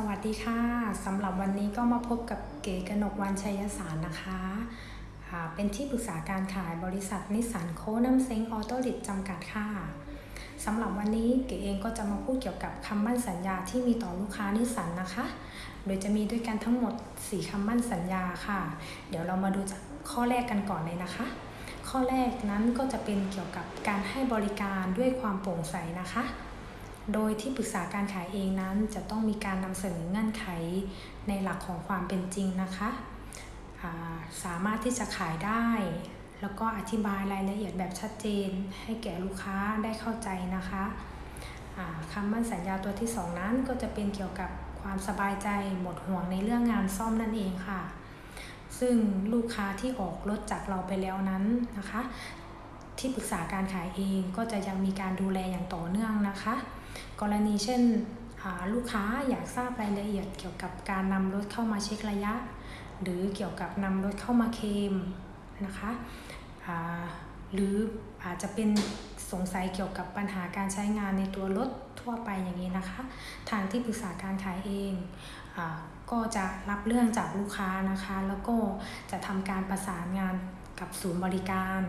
สวัสดีค่ะสำหรับวันนี้ก็มาพบกับเก๋กนกวันชัยสารนะคะเป็นที่ปรึกษาการขายบริษัทนิสสันโคน้ำเซ็งออโต้ดิตจำกัดค่ะสำหรับวันนี้เก๋เองก็จะมาพูดเกี่ยวกับคำมั่นสัญญาที่มีต่อลูกค้านิสสันนะคะ โดยจะมีด้วยกันทั้งหมด 4คำมั่นสัญญาค่ะ เดี๋ยวเรามาดูจากข้อแรกกันก่อนเลยนะคะ ข้อแรกนั้นก็จะเป็นเกี่ยวกับการให้บริการด้วยความโปร่งใสนะคะ โดยที่ปรึกษาการขายเองนั้นจะต้องมีการนำเสนอเงื่อนไขในหลักของความเป็นจริงนะคะสามารถที่จะขายได้ แล้วก็อธิบายรายละเอียดแบบชัดเจน ให้แก่ลูกค้าได้เข้าใจนะคะคำมั่นสัญญาตัวที่ 2 นั้นก็จะเป็นเกี่ยวกับความสบายใจหมดห่วงในเรื่องงานซ่อมนั่นเองค่ะ ซึ่งลูกค้าที่ออกรถจากเราไปแล้วนั้นนะคะ ที่ปรึกษาการขายเองก็จะยังมีการดูแลอย่างต่อเนื่องนะคะ กรณีเช่นลูกค้าอยากทราบรายละเอียดเกี่ยวกับการนำรถเข้ามาเช็คระยะ หรือเกี่ยวกับนำรถเข้ามาเคมนะคะหรืออาจจะเป็นสงสัยเกี่ยวกับปัญหาการใช้งานในตัวรถทั่วไปอย่างนี้นะคะ ทางที่ปรึกษาการขายเองอก็จะรับเรื่องจากลูกค้านะคะ แล้วก็จะทำการประสานงานกับศูนย์บริการ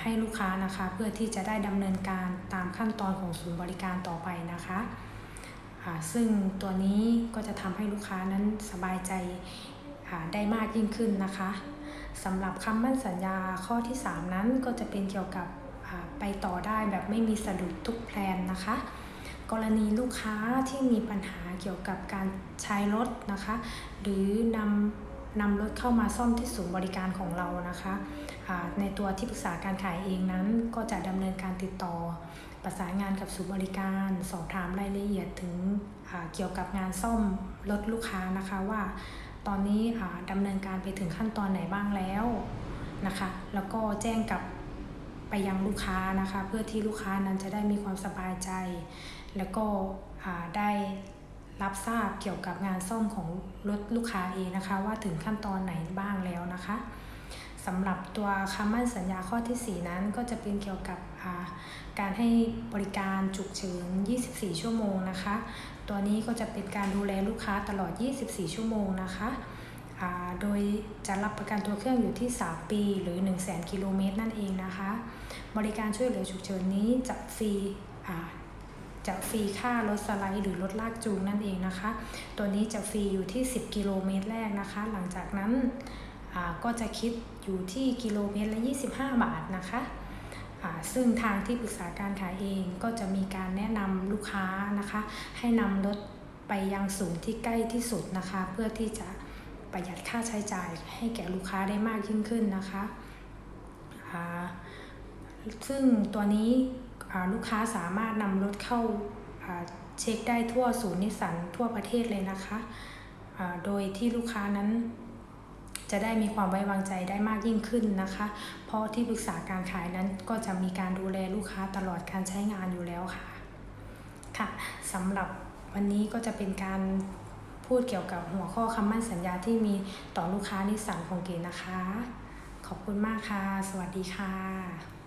ให้ลูกค้านะคะเพื่อที่จะได้ดำเนินการตามขั้นตอนของศูนย์บริการต่อไปนะคะอ่าซึ่งตัวนี้ก็จะทำให้ลูกค้านั้นสบายใจอ่าได้มากยิ่งขึ้นนะคะสำหรับคำมั่นสัญญาข้อที่ 3 นั้นก็จะเป็นเกี่ยวกับอ่าไปต่อได้แบบไม่มีสะดุดทุกแพลนนะคะ กรณีลูกค้าที่มีปัญหาเกี่ยวกับการใช้รถนะคะ หรือนำ นำรถเข้ามาซ่อมที่ศูนย์บริการของเรานะคะในตัวที่ปรึกษาการขายเองนั้น ก็จะดำเนินการติดต่อ ประสานงานกับศูนย์บริการ สอบถามรายละเอียดถึงเกี่ยวกับงานซ่อมรถลูกค้านะคะว่า ตอนนี้ดำเนินการไปถึงขั้นตอนไหนบ้างแล้วนะคะ แล้วก็แจ้งกับไปยังลูกค้านะคะ เพื่อที่ลูกค้านั้นจะได้มีความสบายใจ แล้วก็ได้ รับทราบเกี่ยวกับงานซ่อมของรถลูกค้าเองนะคะ ว่าถึงขั้นตอนไหนบ้างแล้วนะคะสำหรับตัวคำมั่นสัญญาข้อที่ 4 นั้นก็จะเป็นเกี่ยวกับการให้บริการฉุกเฉิน 24 ชั่วโมงนะคะ ตัวนี้ก็จะเป็นการดูแลลูกค้าตลอด 24 ชั่วโมงนะคะโดยจะรับประกันตัวเครื่องอยู่ที่ 3 ปีหรือ 1 0 0 0 0แกิโลเมตรนั่นเองนะคะ บริการช่วยเหลือฉุกเฉินนี้จะฟรี จะฟรีค่ารถสไลด์หรือรถลากจูงนั่นเองนะคะ ตัวนี้จะฟรีอยู่ที่ 10 กิโลเมตรแรกนะคะ หลังจากนั้นก็จะคิดอยู่ที่กิโลเมตรละ 25 บาทนะคะซึ่งทางที่ปรึกษาการขายเองก็จะมีการแนะนำลูกค้านะคะ ให้นำรถไปยังศูนย์ที่ใกล้ที่สุดนะคะ เพื่อที่จะประหยัดค่าใช้จ่ายให้แก่ลูกค้าได้มากยิ่งขึ้นนะคะ ซึ่งตัวนี้ ลูกค้าสามารถนำรถเข้าเช็คได้ทั่วศูนย์นิสสันทั่วประเทศเลยนะคะโดยที่ลูกค้านั้นจะได้มีความไว้วางใจได้มากยิ่งขึ้นนะคะ เพราะที่ปรึกษาการขายนั้นก็จะมีการดูแลลูกค้าตลอดการใช้งานอยู่แล้วค่ะ ค่ะสำหรับวันนี้ก็จะเป็นการพูดเกี่ยวกับหัวข้อคำมั่นสัญญาที่มีต่อลูกค้านิสสันของเก๋นะคะ ขอบคุณมากค่ะ สวัสดีค่ะ